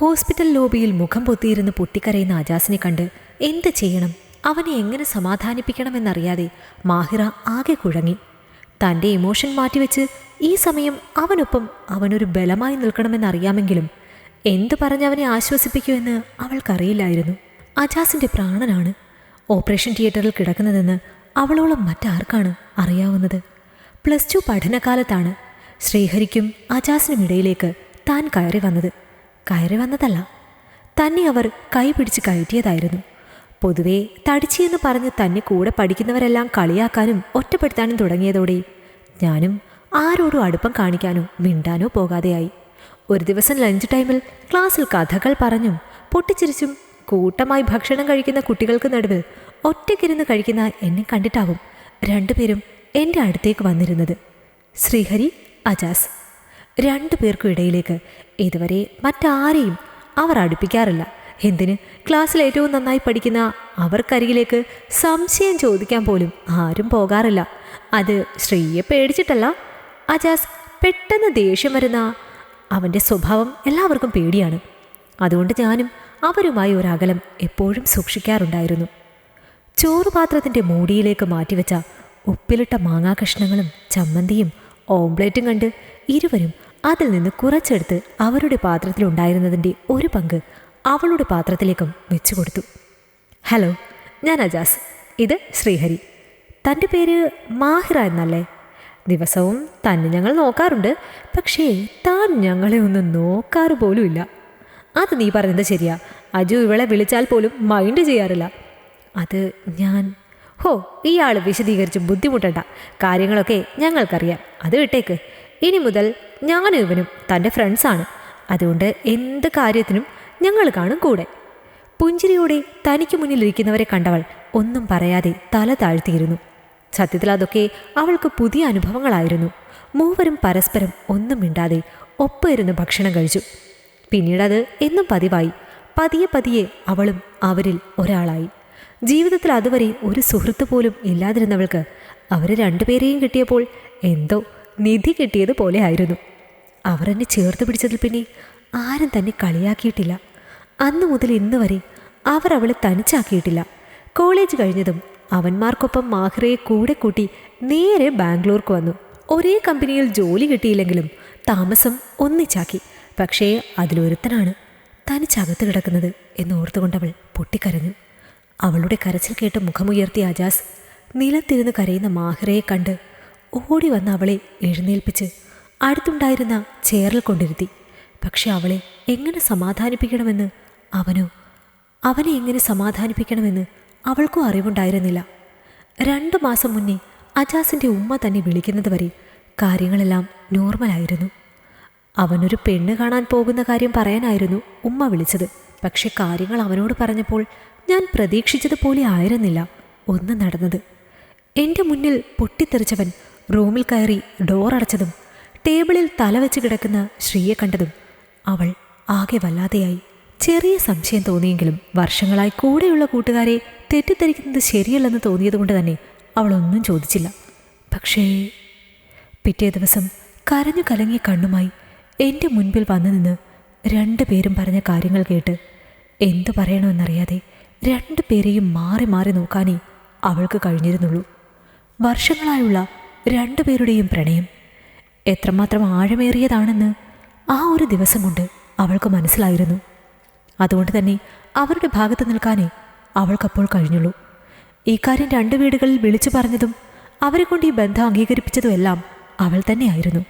Hospital ലോബിയിൽ മുഖം പൊത്തിയിരുന്ന് പൊട്ടിക്കരയുന്ന അജാസിനെ കണ്ട് എന്ത് ചെയ്യണം? അവനെ എങ്ങനെ സമാധാനിപ്പിക്കണമെന്നറിയാതെ മാഹിറ ആകെ കുഴങ്ങി. തന്റെ ഇമോഷൻ മാറ്റിവെച്ച് ഈ സമയം അവനൊപ്പം അവനൊരു ബലമായി നിൽക്കണമെന്നറിയാമെങ്കിലും എന്തു പറഞ്ഞവനെ ആശ്വസിപ്പിക്കുമെന്ന് അവൾക്കറിയില്ലായിരുന്നു. അജാസിന്റെ പ്രാണനാണ്. ഓപ്പറേഷൻ തിയേറ്ററിൽ കിടക്കുന്നതെന്ന് അവളോളം മറ്റാർക്കാണ് അറിയാവുന്നത്. പ്ലസ് ടു പഠനകാലത്താണ് ശ്രീഹരിക്കും അജാസിനും ഇടയിലേക്ക് താൻ കയറി വന്നത്. കയറി വന്നതല്ല. തന്നെ അവർ കൈ കൈപിടിച്ച് കയറ്റിയതായിരുന്നു. പൊതുവെ തടിച്ചിയെന്ന് പറഞ്ഞ് തന്നെ കൂടെ പഠിക്കുന്നവരെല്ലാം കളിയാക്കാനും ഒറ്റപ്പെടുത്താനും തുടങ്ങിയതോടെ ഞാനും ആരോടും അടുപ്പം കാണിക്കാനോ മിണ്ടാനോ പോകാതെയായി. ഒരു ദിവസം ലഞ്ച് ടൈമിൽ ക്ലാസ്സിൽ കഥകൾ പറഞ്ഞും പൊട്ടിച്ചിരിച്ചും കൂട്ടമായി ഭക്ഷണം കഴിക്കുന്ന കുട്ടികൾക്ക് നടുവിൽ ഒറ്റയ്ക്കിരുന്ന് കഴിക്കുന്ന എന്നെ കണ്ടിട്ടാവും രണ്ടുപേരും എന്റെ അടുത്തേക്ക് വന്നിരുന്നത്. ശ്രീഹരി അജാസ്. രണ്ടു പേർക്കും ഇടയിലേക്ക് ഇതുവരെ മറ്റാരെയും അവർ അടുപ്പിക്കാറില്ല. എന്തിന്? ക്ലാസ്സിൽ ഏറ്റവും നന്നായി പഠിക്കുന്ന അവർക്കരികിലേക്ക് സംശയം ചോദിക്കാൻ പോലും ആരും പോകാറില്ല. അത് ശ്രീയെ പേടിച്ചിട്ടല്ല. അജാസ് പെട്ടെന്ന് ദേഷ്യം വരുന്ന അവന്റെ സ്വഭാവം എല്ലാവർക്കും പേടിയാണ്. അതുകൊണ്ട് ഞാനും അവരുമായി ഒരകലം എപ്പോഴും സൂക്ഷിക്കാറുണ്ടായിരുന്നു. ചോറുപാത്രത്തിന്റെ മൂടിയിലേക്ക് മാറ്റിവെച്ച ഉപ്പിലിട്ട മാങ്ങാ കഷ്ണങ്ങളും ചമ്മന്തിയും ഓംപ്ലേറ്റും കണ്ട് ഇരുവരും അതിൽ നിന്ന് കുറച്ചെടുത്ത് അവരുടെ പാത്രത്തിലുണ്ടായിരുന്നതിന്റെ ഒരു പങ്ക് അവളുടെ പാത്രത്തിലേക്കും വെച്ചു കൊടുത്തു. ഹലോ ഞാൻ അജാസ്. ഇത് ശ്രീഹരി. തന്റെ പേര് മാഹിറ എന്നല്ലേ? ദിവസവും തന്നെ ഞങ്ങൾ നോക്കാറുണ്ട്. പക്ഷേ താൻ ഞങ്ങളെ ഒന്ന് നോക്കാറ് പോലുമില്ല. അത് നീ പറയുന്നത് ശരിയാ. അജു ഇവളെ വിളിച്ചാൽ പോലും മൈൻഡ് ചെയ്യാറില്ല. അത് ഞാൻ. ഹോ ഇയാൾ വിശദീകരിച്ച് ബുദ്ധിമുട്ടണ്ട. കാര്യങ്ങളൊക്കെ ഞങ്ങൾക്കറിയാം. അത് വിട്ടേക്ക്. ഇനി മുതൽ ഞാനും ഇവനും തന്റെ ഫ്രണ്ട്സാണ് അതുകൊണ്ട് എന്ത് കാര്യത്തിനും ഞങ്ങൾ കാണും കൂടെ. പുഞ്ചിരിയോടെ തനിക്ക് മുന്നിലിരിക്കുന്നവരെ കണ്ടവൾ ഒന്നും പറയാതെ തല താഴ്ത്തിയിരുന്നു. സത്യത്തിൽ അതൊക്കെ അവൾക്ക് പുതിയ അനുഭവങ്ങളായിരുന്നു. മൂവരും പരസ്പരം ഒന്നും മിണ്ടാതെ ഒപ്പമിരുന്ന് ഭക്ഷണം കഴിച്ചു. പിന്നീടത് എന്നും പതിവായി. പതിയെ പതിയെ അവളും അവരിൽ ഒരാളായി. ജീവിതത്തിൽ അതുവരെ ഒരു സുഹൃത്ത് പോലും ഇല്ലാതിരുന്നവൾക്ക് അവരെ രണ്ടുപേരെയും കിട്ടിയപ്പോൾ എന്തോ നിധി കിട്ടിയത് പോലെ ആയിരുന്നു. അവർ എന്നെ ചേർത്ത് പിടിച്ചതിൽ പിന്നെ ആരും തന്നെ കളിയാക്കിയിട്ടില്ല. അന്നു മുതൽ ഇന്ന് വരെ അവർ അവളെ തനിച്ചാക്കിയിട്ടില്ല. കോളേജ് കഴിഞ്ഞതും അവന്മാർക്കൊപ്പം മാഹ്റയെ കൂടെ കൂട്ടി നേരെ ബാംഗ്ലൂർക്ക് വന്നു. ഒരേ കമ്പനിയിൽ ജോലി കിട്ടിയില്ലെങ്കിലും താമസം ഒന്നിച്ചാക്കി. പക്ഷേ അതിലൊരുത്തനാണ് തനിച്ചകത്ത് കിടക്കുന്നത് എന്ന് ഓർത്തുകൊണ്ടവൾ പൊട്ടിക്കരഞ്ഞു. അവളുടെ കരച്ചിൽ കേട്ട് മുഖമുയർത്തിയ അജാസ് നിലത്തിരുന്ന് കരയുന്ന മാഹിറയെ കണ്ട് ഓടി വന്ന് അവളെ എഴുന്നേൽപ്പിച്ച് അടുത്തുണ്ടായിരുന്ന ചേറിൽ കൊണ്ടിരുത്തി. പക്ഷെ അവളെ എങ്ങനെ സമാധാനിപ്പിക്കണമെന്ന് അവനോ അവനെ എങ്ങനെ സമാധാനിപ്പിക്കണമെന്ന് അവൾക്കും അറിവുണ്ടായിരുന്നില്ല. രണ്ടു മാസം മുന്നേ അജാസിന്റെ ഉമ്മ തന്നെ വിളിക്കുന്നത് വരെ കാര്യങ്ങളെല്ലാം നോർമലായിരുന്നു. അവനൊരു പെണ്ണ് കാണാൻ പോകുന്ന കാര്യം പറയാനായിരുന്നു ഉമ്മ വിളിച്ചത്. പക്ഷെ കാര്യങ്ങൾ അവനോട് പറഞ്ഞപ്പോൾ ഞാൻ പ്രതീക്ഷിച്ചതുപോലെ ആയിരുന്നില്ല ഒന്ന് നടന്നത്. എന്റെ മുന്നിൽ പൊട്ടിത്തെറിച്ചവൻ റൂമിൽ കയറി ഡോർ അടച്ചതും ടേബിളിൽ തലവെച്ച് കിടക്കുന്ന ശ്രീയെ കണ്ടതും അവൾ ആകെ വല്ലാതെയായി. ചെറിയ സംശയം തോന്നിയെങ്കിലും വർഷങ്ങളായി കൂടെയുള്ള കൂട്ടുകാരെ തെറ്റിദ്ധരിക്കുന്നത് ശരിയല്ലെന്ന് തോന്നിയതുകൊണ്ട് തന്നെ അവളൊന്നും ചോദിച്ചില്ല. പക്ഷേ പിറ്റേ ദിവസം കരഞ്ഞു കലങ്ങിയ കണ്ണുമായി എന്റെ മുൻപിൽ വന്നു നിന്ന് രണ്ടു പേരും പറഞ്ഞ കാര്യങ്ങൾ കേട്ട് എന്തു പറയണമെന്നറിയാതെ രണ്ടു പേരെയും മാറി മാറി നോക്കാനേ അവൾക്ക് കഴിഞ്ഞിരുന്നുള്ളൂ. വർഷങ്ങളായുള്ള രണ്ടുപേരുടെയും പ്രണയം എത്രമാത്രം ആഴമേറിയതാണെന്ന് ആ ഒരു ദിവസം കൊണ്ട് അവൾക്ക് മനസ്സിലായിരുന്നു. അതുകൊണ്ട് തന്നെ അവരുടെ ഭാഗത്ത് നിൽക്കാനേ അവൾക്കപ്പോൾ കഴിഞ്ഞുള്ളൂ. ഈ കാര്യം രണ്ട് വീടുകളിൽ വിളിച്ചു പറഞ്ഞതും അവരെ കൊണ്ട് ഈ ബന്ധം അംഗീകരിപ്പിച്ചതും എല്ലാം അവൾ തന്നെയായിരുന്നു.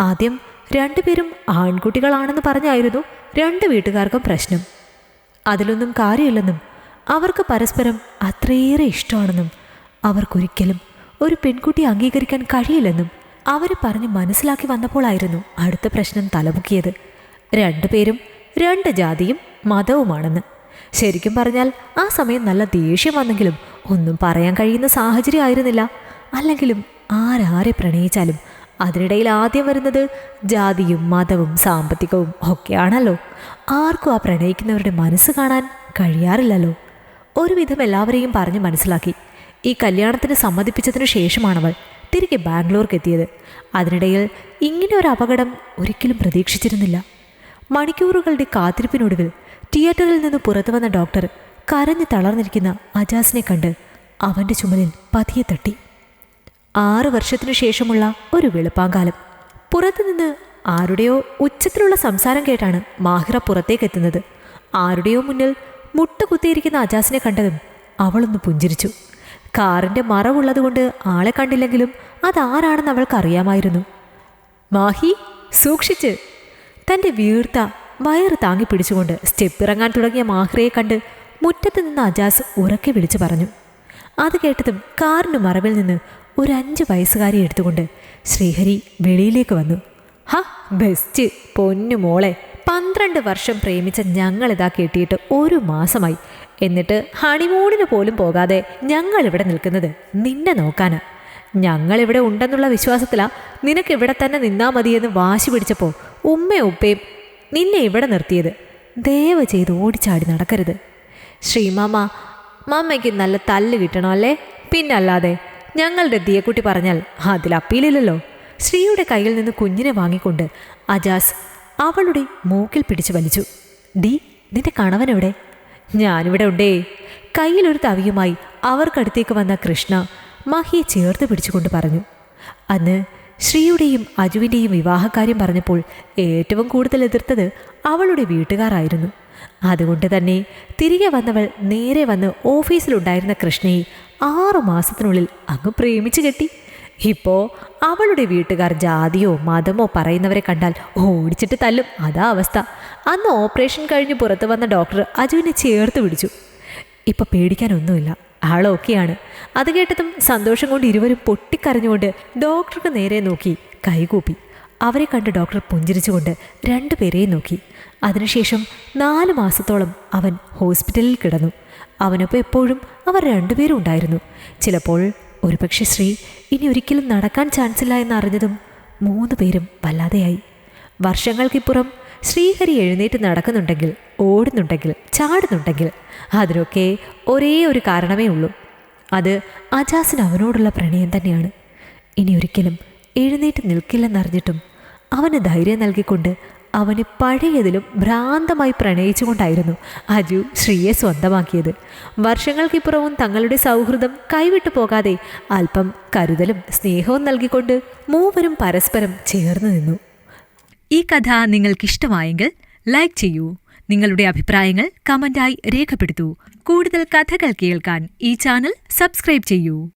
ആദ്യം രണ്ടുപേരും ആൺകുട്ടികളാണെന്ന് പറഞ്ഞായിരുന്നു രണ്ട് വീട്ടുകാർക്കും പ്രശ്നം. അതിലൊന്നും കാര്യമില്ലെന്നും അവർക്ക് പരസ്പരം അത്രയേറെ ഇഷ്ടമാണെന്നും അവർക്കൊരിക്കലും ഒരു പെൺകുട്ടി അംഗീകരിക്കാൻ കഴിയില്ലെന്നും അവർ പറഞ്ഞ് മനസ്സിലാക്കി വന്നപ്പോഴായിരുന്നു അടുത്ത പ്രശ്നം തലമുക്കിയത്. രണ്ടുപേരും രണ്ട് ജാതിയും മതവുമാണെന്ന്. ശരിക്കും പറഞ്ഞാൽ ആ സമയം നല്ല ദേഷ്യം വന്നെങ്കിലും ഒന്നും പറയാൻ കഴിയുന്ന സാഹചര്യം ആയിരുന്നില്ല. അല്ലെങ്കിലും ആരാരെ പ്രണയിച്ചാലും അതിനിടയിൽ ആദ്യം വരുന്നത് ജാതിയും മതവും സാമ്പത്തികവും ഒക്കെയാണല്ലോ. ആർക്കും ആ പ്രണയിക്കുന്നവരുടെ മനസ്സ് കാണാൻ കഴിയാറില്ലല്ലോ. ഒരുവിധം എല്ലാവരെയും പറഞ്ഞ് മനസ്സിലാക്കി. ഈ കല്യാണത്തിന് സമ്മതിപ്പിച്ചതിനു ശേഷമാണവൾ തിരികെ ബാംഗ്ലൂർക്ക് എത്തിയത് അതിനിടയിൽ ഇങ്ങനെ ഒരു അപകടം ഒരിക്കലും പ്രതീക്ഷിച്ചിരുന്നില്ല. മണിക്കൂറുകളുടെ കാത്തിരിപ്പിനൊടുവിൽ തിയേറ്ററിൽ നിന്ന് പുറത്തു വന്ന ഡോക്ടർ കരഞ്ഞു തളർന്നിരിക്കുന്ന അജാസിനെ കണ്ട് അവന്റെ ചുമലിൽ പതിയെ തട്ടി. ആറ് വർഷത്തിനു ശേഷമുള്ള ഒരു വെളുപ്പാങ്കാലം. പുറത്തുനിന്ന് ആരുടെയോ ഉച്ചത്തിലുള്ള സംസാരം കേട്ടാണ് മാഹിറ പുറത്തേക്ക് എത്തുന്നത് ആരുടെയോ മുന്നിൽ മുട്ടുകുത്തിയിരിക്കുന്ന അജാസിനെ കണ്ടതും അവളൊന്ന് പുഞ്ചിരിച്ചു. കാറിന്റെ മറവുള്ളതുകൊണ്ട് ആളെ കണ്ടില്ലെങ്കിലും അതാരാണെന്ന് അവൾക്കറിയാമായിരുന്നു മാഹി സൂക്ഷിച്ച്. തന്റെ വീർത്ത വയറ് താങ്ങി പിടിച്ചുകൊണ്ട് സ്റ്റെപ്പ് ഇറങ്ങാൻ തുടങ്ങിയ മാഹ്രയെ കണ്ട് മുറ്റത്ത് നിന്ന് അജാസ് ഉറക്കെ വിളിച്ചു പറഞ്ഞു. അത് കേട്ടതും കാറിന് മറവിൽ നിന്ന് ഒരു അഞ്ച് വയസ്സുകാരി എടുത്തുകൊണ്ട് ശ്രീഹരി വെളിയിലേക്ക് വന്നു. ഹ ബെസ്റ്റ് പൊന്നു മോളെ. പന്ത്രണ്ട് വർഷം പ്രേമിച്ച ഞങ്ങളിതാ കെട്ടിയിട്ട് ഒരു മാസമായി. എന്നിട്ട് ഹണിമൂണിന് പോലും പോകാതെ ഞങ്ങളിവിടെ നിൽക്കുന്നത് നിന്നെ നോക്കാനാ. ഞങ്ങളിവിടെ ഉണ്ടെന്നുള്ള വിശ്വാസത്തിലാ നിനക്ക് ഇവിടെ തന്നെ നിന്നാ മതിയെന്ന് വാശി പിടിച്ചപ്പോൾ ഉമ്മയും ഉപ്പയും നിന്നെ ഇവിടെ നിർത്തിയത്. ദയവ് ചെയ്ത് ഓടിച്ചാടി നടക്കരുത്. ശ്രീമാമ മമ്മയ്ക്ക് നല്ല തല്ല് കിട്ടണം അല്ലേ? പിന്നല്ലാതെ ഞങ്ങളുടെ ദിയക്കുട്ടി പറഞ്ഞാൽ അതിൽ അപ്പീലില്ലല്ലോ ശ്രീയുടെ കയ്യിൽ നിന്ന് കുഞ്ഞിനെ വാങ്ങിക്കൊണ്ട് അജാസ് അവളുടെ മൂക്കിൽ പിടിച്ചു വലിച്ചു. ഡി നിന്റെ കണവനെവിടെ? ഞാനിവിടെ ഉണ്ടേ. കയ്യിലൊരു തവിയുമായി അവർക്കടുത്തേക്ക് വന്ന കൃഷ്ണ മഹിയെ ചേർത്ത് പിടിച്ചുകൊണ്ട് പറഞ്ഞു. അന്ന് ശ്രീയുടെയും അജുവിന്റെയും വിവാഹകാര്യം പറഞ്ഞപ്പോൾ ഏറ്റവും കൂടുതൽ എതിർത്തത് അവളുടെ വീട്ടുകാരായിരുന്നു. അതുകൊണ്ട് തന്നെ തിരികെ വന്നവൾ നേരെ വന്ന് ഓഫീസിലുണ്ടായിരുന്ന കൃഷ്ണയെ ആറു മാസത്തിനുള്ളിൽ അങ്ങ് പ്രേമിച്ചു കെട്ടി. ഇപ്പോ അവളുടെ വീട്ടുകാർ ജാതിയോ മതമോ പറയുന്നവരെ കണ്ടാൽ ഓടിച്ചിട്ട് തല്ലും. അതാ അവസ്ഥ. അന്ന് ഓപ്പറേഷൻ കഴിഞ്ഞ് പുറത്തു വന്ന ഡോക്ടർ അജുവിനെ ചേർത്ത് പിടിച്ചു. ഇപ്പൊ പേടിക്കാനൊന്നുമില്ല. ആളൊക്കെയാണ് അത് കേട്ടതും സന്തോഷം കൊണ്ട് ഇരുവരും പൊട്ടിക്കരഞ്ഞുകൊണ്ട് ഡോക്ടർക്ക് നേരെ നോക്കി കൈകൂപ്പി. അവരെ കണ്ട് ഡോക്ടർ പുഞ്ചിരിച്ചുകൊണ്ട് രണ്ടുപേരെയും നോക്കി. അതിനുശേഷം നാല് മാസത്തോളം അവൻ ഹോസ്പിറ്റലിൽ കിടന്നു. അവനൊപ്പം എപ്പോഴും അവർ രണ്ടുപേരും ഉണ്ടായിരുന്നു. ചിലപ്പോൾ ഒരുപക്ഷെ ശ്രീ ഇനി ഒരിക്കലും നടക്കാൻ ചാൻസ് ഇല്ല എന്നറിഞ്ഞതും മൂന്ന് പേരും വല്ലാതെയായി. വർഷങ്ങൾക്കിപ്പുറം ശ്രീഹരി എഴുന്നേറ്റ് നടക്കുന്നുണ്ടെങ്കിൽ ഓടുന്നുണ്ടെങ്കിൽ ചാടുന്നുണ്ടെങ്കിൽ അതിനൊക്കെ ഒരേ ഒരു കാരണമേ ഉള്ളൂ. അത് അജാസിന് അവനോടുള്ള പ്രണയം തന്നെയാണ്. ഇനി ഒരിക്കലും എഴുന്നേറ്റ് നിൽക്കില്ലെന്നറിഞ്ഞിട്ടും അവന് ധൈര്യം നൽകിക്കൊണ്ട് അവനെ പഴയതിലും ഭ്രാന്തമായി പ്രണയിച്ചുകൊണ്ടായിരുന്നു അജു ശ്രീയെ സ്വന്തമാക്കിയത്. വർഷങ്ങൾക്കിപ്പുറവും തങ്ങളുടെ സൗഹൃദം കൈവിട്ടു പോകാതെ അല്പം കരുതലും സ്നേഹവും നൽകിക്കൊണ്ട് മൂവരും പരസ്പരം ചേർന്നു നിന്നു. ഈ കഥ നിങ്ങൾക്കിഷ്ടമായെങ്കിൽ ലൈക്ക് ചെയ്യൂ. നിങ്ങളുടെ അഭിപ്രായങ്ങൾ കമന്റായി രേഖപ്പെടുത്തൂ. കൂടുതൽ കഥകൾ കേൾക്കാൻ ഈ ചാനൽ സബ്സ്ക്രൈബ് ചെയ്യൂ.